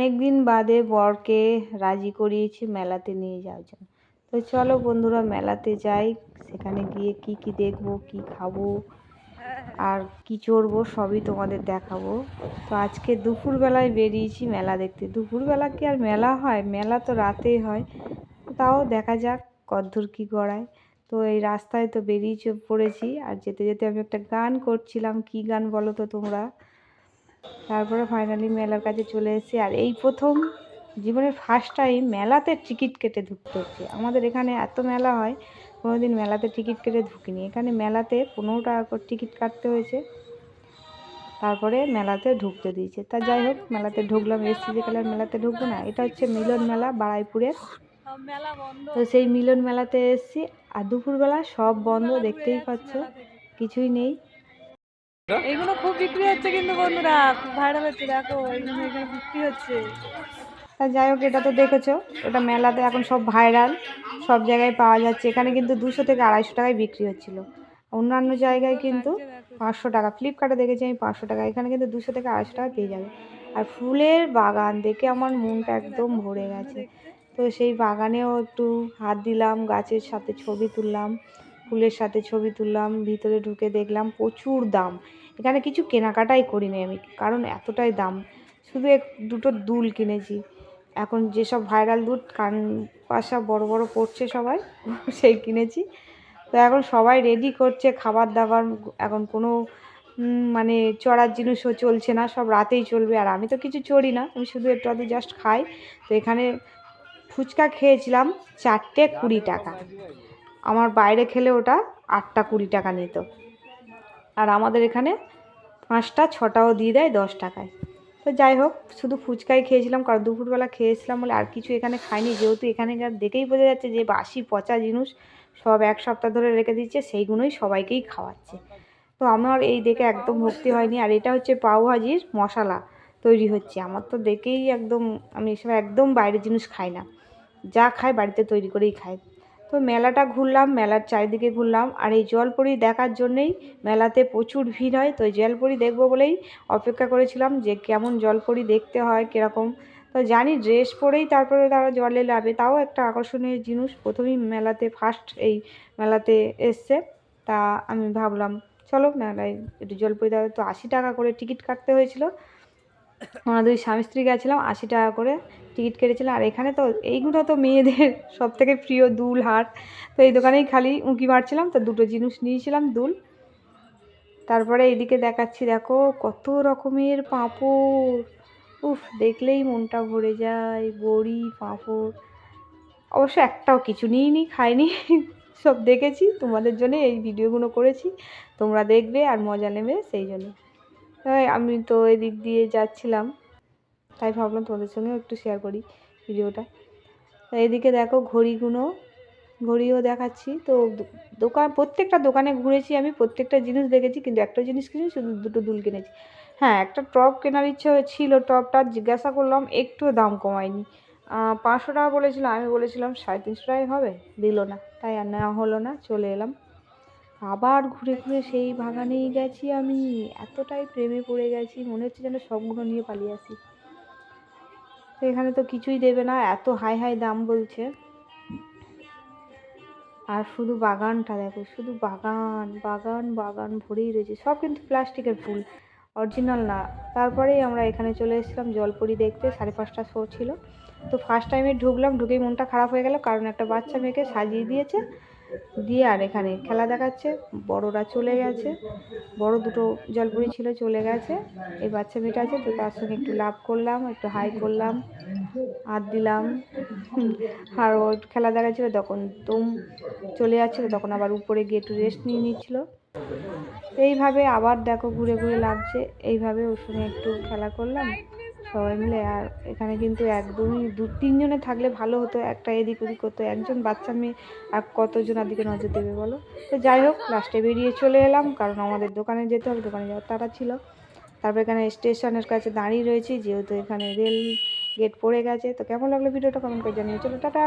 অনেক দিন বাদে বরকে রাজি করিয়েছি মেলাতে নিয়ে যাওয়ার জন্য। তো চলো বন্ধুরা, মেলাতে যাই। সেখানে গিয়ে কি কি দেখব, কি খাব, আর কি চড়বো সবই তোমাদের দেখাবো। তো আজকে দুপুরবেলায় বেরিয়েছি মেলা দেখতে। দুপুরবেলা কি আর মেলা হয়? মেলা তো রাতেই হয়। তাও দেখা যাক কদ্দূর কি গড়ায়। তো এই রাস্তায় তো বেরিয়ে পড়েছি। আর যেতে যেতে আমি একটা গান করছিলাম। কি গান বলো তো তোমরা? তারপরে ফাইনালি মেলার কাছে চলে এসেছি। আর এই প্রথম জীবনের ফার্স্ট টাইম মেলাতে টিকিট কেটে ঢুকতে হচ্ছে। আমাদের এখানে এত মেলা হয়, কোনোদিন মেলাতে টিকিট কেটে ঢুকিনি। এখানে মেলাতে পনেরো টাকা করে টিকিট কাটতে হয়েছে। তারপরে মেলাতে ঢুকতে দিয়েছে। তা যাই হোক, মেলাতে ঢুকলাম। এসছি যে কালার মেলাতে ঢুকবো না। এটা হচ্ছে মিলন মেলা বাড়াইপুরের তো সেই মিলন মেলাতে এসেছি। আর দুপুরবেলা সব বন্ধ, দেখতেই পাচ্ছ, কিছুই নেই। এগুলো খুব বিক্রি হচ্ছে কিন্তু বন্ধুরা, খুব ভাইরাল হচ্ছে, দেখো এইগুলো এখানে বিক্রি হচ্ছে। যাই হোক, এটা তো দেখেছ, এটা মেলাতে এখন সব ভাইরাল সব জায়গায় পাওয়া যাচ্ছে। এখানে কিন্তু দুশো থেকে আড়াইশো টাকায় বিক্রি হচ্ছিল। অন্যান্য জায়গায় কিন্তু পাঁচশো টাকা ফ্লিপকার্টে দেখেছি আমি পাঁচশো টাকা, এখানে কিন্তু দুশো থেকে আড়াইশো টাকা পেয়ে যাবে। আর ফুলের বাগান, দেখে আমার মনটা একদম ভরে গেছে। তো সেই বাগানেও একটু হাত দিলাম, গাছের সাথে ছবি তুললাম, ফুলের সাথে ছবি তুললাম, ভিতরে ঢুকে দেখলাম প্রচুর দাম। এখানে কিছু কেনাকাটাই করিনি আমি, কারণ এতটাই দাম। শুধু এক, দুটো দুল কিনেছি। এখন যেসব ভাইরাল দুধ কান পাশা বড় বড় পড়ছে সবাই, সেই কিনেছি। তো এখন সবাই রেডি করছে, খাবার দাবার, এখন কোনো মানে চড়ার জিনিসও চলছে না, সব রাতেই চলবে। আর আমি তো কিছু চড়ি না, আমি শুধু একটু আধটু জাস্ট খাই। তো এখানে ফুচকা খেয়েছিলাম চারটে কুড়ি টাকা। আমার বাইরে খেলে ওটা আটটা কুড়ি টাকা নিত। আর আমাদের এখানে পাঁচটা, ছটাও দিয়ে দেয় দশ টাকায়। তো যাই হোক, শুধু ফুচকাই খেয়েছিলাম, কারণ দুপুরবেলা খেয়েছিলাম বলে আর কিছু এখানে খাইনি। যেহেতু এখানেকার দেখেই বোঝা যাচ্ছে যে বাসি পচা জিনিস সব এক সপ্তাহ ধরে রেখে দিচ্ছে, সেইগুলোই সবাইকেই খাওয়াচ্ছে। তো আমার এই দেখে একদম ভক্তি হয়নি। আর এটা হচ্ছে পাও ভাজির মশলা তৈরি হচ্ছে। আমার তো দেখেই একদম, আমি এসব একদম বাইরের জিনিস খাই না। যা খাই বাড়িতে তৈরি করেই খাই। তো মেলাটা ঘুরলাম, মেলার চারিদিকে ঘুরলাম। আর এই জলপরি দেখার জন্যেই মেলাতে প্রচুর ভিড় হয়। তো জলপরি দেখব বলেই অপেক্ষা করেছিলাম যে কেমন জলপরি দেখতে হয়, কীরকম। তো জানি ড্রেস পরেই তারপরে তারা জলে লাভে তাও একটা আকর্ষণীয় জিনিস। প্রথমেই মেলাতে ফার্স্ট এই মেলাতে এসছে। তা আমি ভাবলাম, চলো মেলায় একটু জলপরি দেওয়া তো আশি টাকা করে টিকিট কাটতে হয়েছিল। আমরা দুই স্বামী স্ত্রী গেছিলাম, আশি টাকা করে টিকিট কেটেছিলাম। আর এখানে তো এইগুলো তো মেয়েদের সব থেকে প্রিয় দুল, হার। তো এই দোকানেই খালি উঁকি মারছিলাম, তো দুটো জিনিস নিয়েছিলাম, দুল। তারপরে এদিকে দেখাচ্ছি, দেখো কত রকমের পাঁপড়। উফ, দেখলেই মনটা ভরে যায়, বড়ি, পাঁপড়। অবশ্য একটাও কিছু নিইনি, খাইনি, সব দেখেছি। তোমাদের জন্য এই ভিডিওগুলো করেছি, তোমরা দেখবে আর মজা নেবে, সেই জন্য। আমি তো এদিক দিয়ে যাচ্ছিলাম। তাই ভাবলাম তোমাদের সঙ্গেও একটু শেয়ার করি ভিডিওটা এদিকে দেখো ঘড়িগুলো, ঘড়িও দেখাচ্ছি। তো দোকান, প্রত্যেকটা দোকানে ঘুরেছি আমি, প্রত্যেকটা জিনিস দেখেছি, কিন্তু একটা জিনিস কিনেছি, শুধু দুটো দুল কিনেছি। হ্যাঁ একটা টপ কেনার ইচ্ছে ছিল টপটা জিজ্ঞাসা করলাম একটু দাম কমায়নি। পাঁচশো টাকা বলেছিল আমি বলেছিলাম, সাড়ে তিনশো টাকায় হবে? দিল না। তাই আর নেওয়া হলো না, চলে এলাম। আবার ঘুরে ঘুরে সেই বাগানেই গেছি আমি। এতটাই প্রেমে পড়ে গেছি, মনে হচ্ছে যেন সবগুলো নিয়ে পালিয়ে আসি। তো এখানে তো কিছুই দেবে না, এত হাই হাই দাম বলছে। আর শুধু বাগানটা দেখো, শুধু বাগান বাগান বাগান ভরেই রয়েছে। সব কিন্তু প্লাস্টিকের ফুল, অরিজিনাল না। তারপরেই আমরা এখানে চলে এসেছিলাম জলপরি দেখতে, সাড়ে পাঁচটা শো ছিল। তো ফার্স্ট টাইমে ঢুকলাম, ঢুকেই মনটা খারাপ হয়ে গেল, কারণ একটা বাচ্চা মেয়েকে সাজিয়ে দিয়েছে। দিয়ে আর এখানে খেলা দেখাচ্ছে। বড়রা চলে গেছে। বড় দুটো জলপরি ছিল, চলে গেছে। এই বাচ্চা মেয়েটা আছে তো তার সঙ্গে একটু লাভ করলাম, একটু হাই করলাম, হাত দিলাম। আর ও খেলা দেখাচ্ছিল তখন তুম চলে যাচ্ছিল, তখন আবার উপরে গিয়ে একটু রেস্ট নিয়ে নিচ্ছিল। এইভাবে আবার দেখো ঘুরে ঘুরে লাগছে। এইভাবে ওর সঙ্গে একটু খেলা করলাম। সবাই মিলে। আর এখানে কিন্তু একদমই দু, তিনজনে থাকলে ভালো হতো। একটা এদিক ওদিক করতো একজন বাচ্চা মেয়ে আর কতজন দিকে নজর দেবে বলো? তো যাই হোক লাস্টে বেরিয়ে চলে এলাম, কারণ আমাদের দোকানে যেতে হবে, দোকানে যাওয়ার তারা ছিল। তারপর এখানে স্টেশনের কাছে দাঁড়িয়ে রয়েছি, যেহেতু এখানে রেল গেট পড়ে গেছে। তো কেমন লাগল ভিডিওটা কমেন্ট করে জানিয়ে চলো, টাটা!